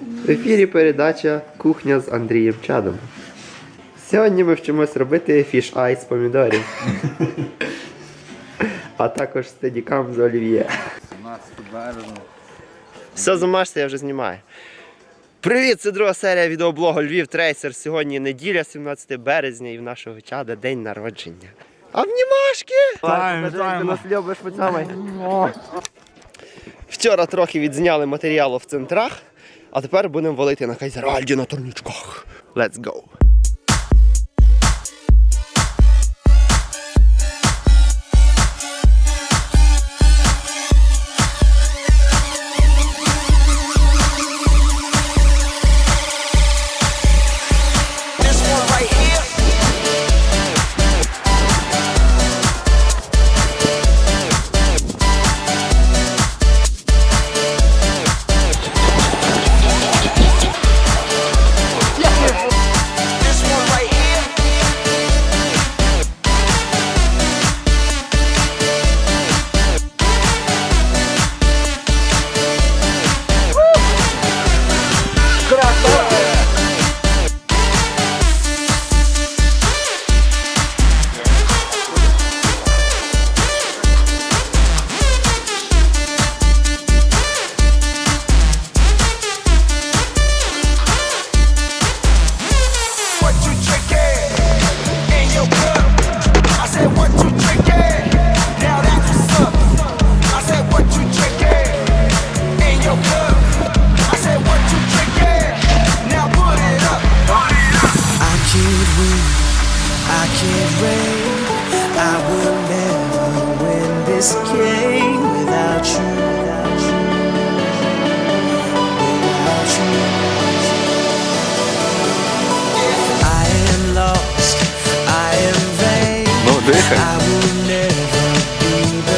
В ефірі передача Кухня з Андрієм Чадом. Сьогодні ми вчимось робити фіш-ай з помідорів. А також стедікам з олів'є. Все замажся, я вже знімаю. Привіт, це друга серія відеоблогу Львів Трейсер. Сьогодні неділя, 17 березня, і в нашого чада день народження. А внімашки! Тайм, нас любиш. Вчора трохи відзняли матеріалу в центрах. А тепер будемо валити на Кайзеральді на турнічках. Let's go!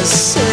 Christmas.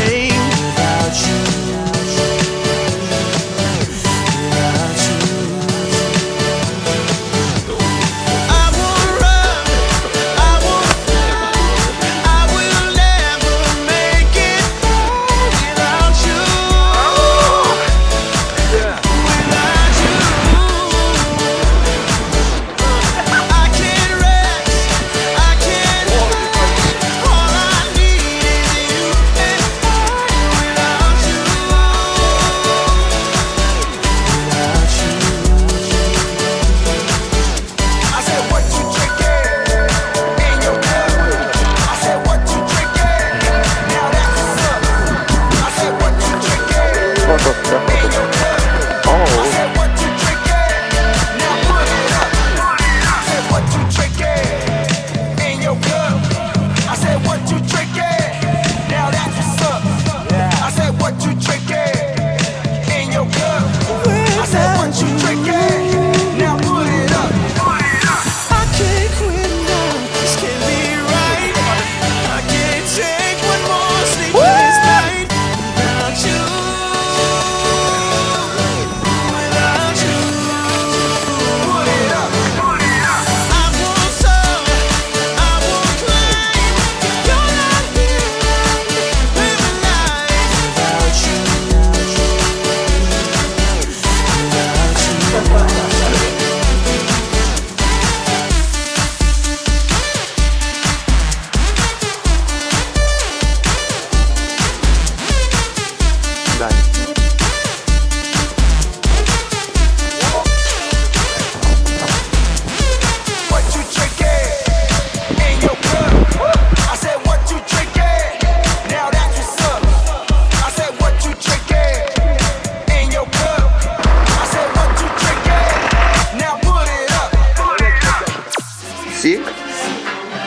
сік.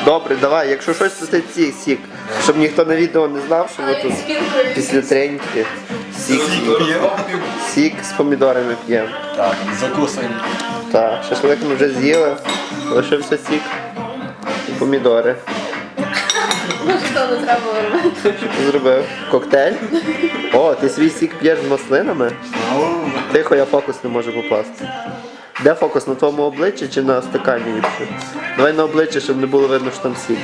Добре, давай, якщо щось то це сік, сік. Щоб ніхто на відео не знав, що ми тут після тренінки сік. Сік з помідорами п'ємо. Так, закусуємо. Так, шашлик ми вже з'їли. Лишився сік. І помідори. Ну що не треба робити? Зробив? Коктейль? О, ти свій сік п'єш з маслинами? Тихо, я фокус не можу покласти. Де фокус? На твоєму обличчі чи на стакані ліпше? Давай на обличчі, щоб не було видно, що там сік.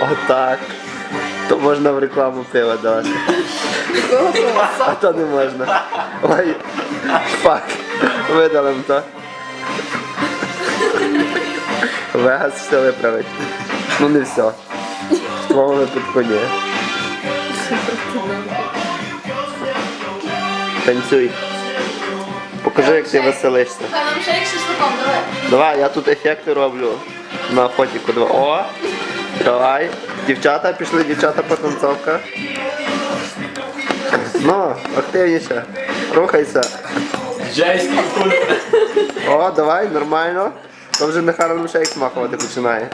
Отак. То можна в рекламу пива давати. А то не можна. Ой. Фак. Видалим то. Вегас все виправить. Ну не все. В твоєму випадку ні. Танцюй. Покажи, як ти веселишся. Нам шашликом, давай. Давай, я тут ефекти роблю на фотіку. Два. О! Давай. Дівчата пішли, дівчата потанцовка. Ну, активніше. Рухайся. Джейський культ. О, давай, нормально. То вже не Харлем Шейк смахувати починає.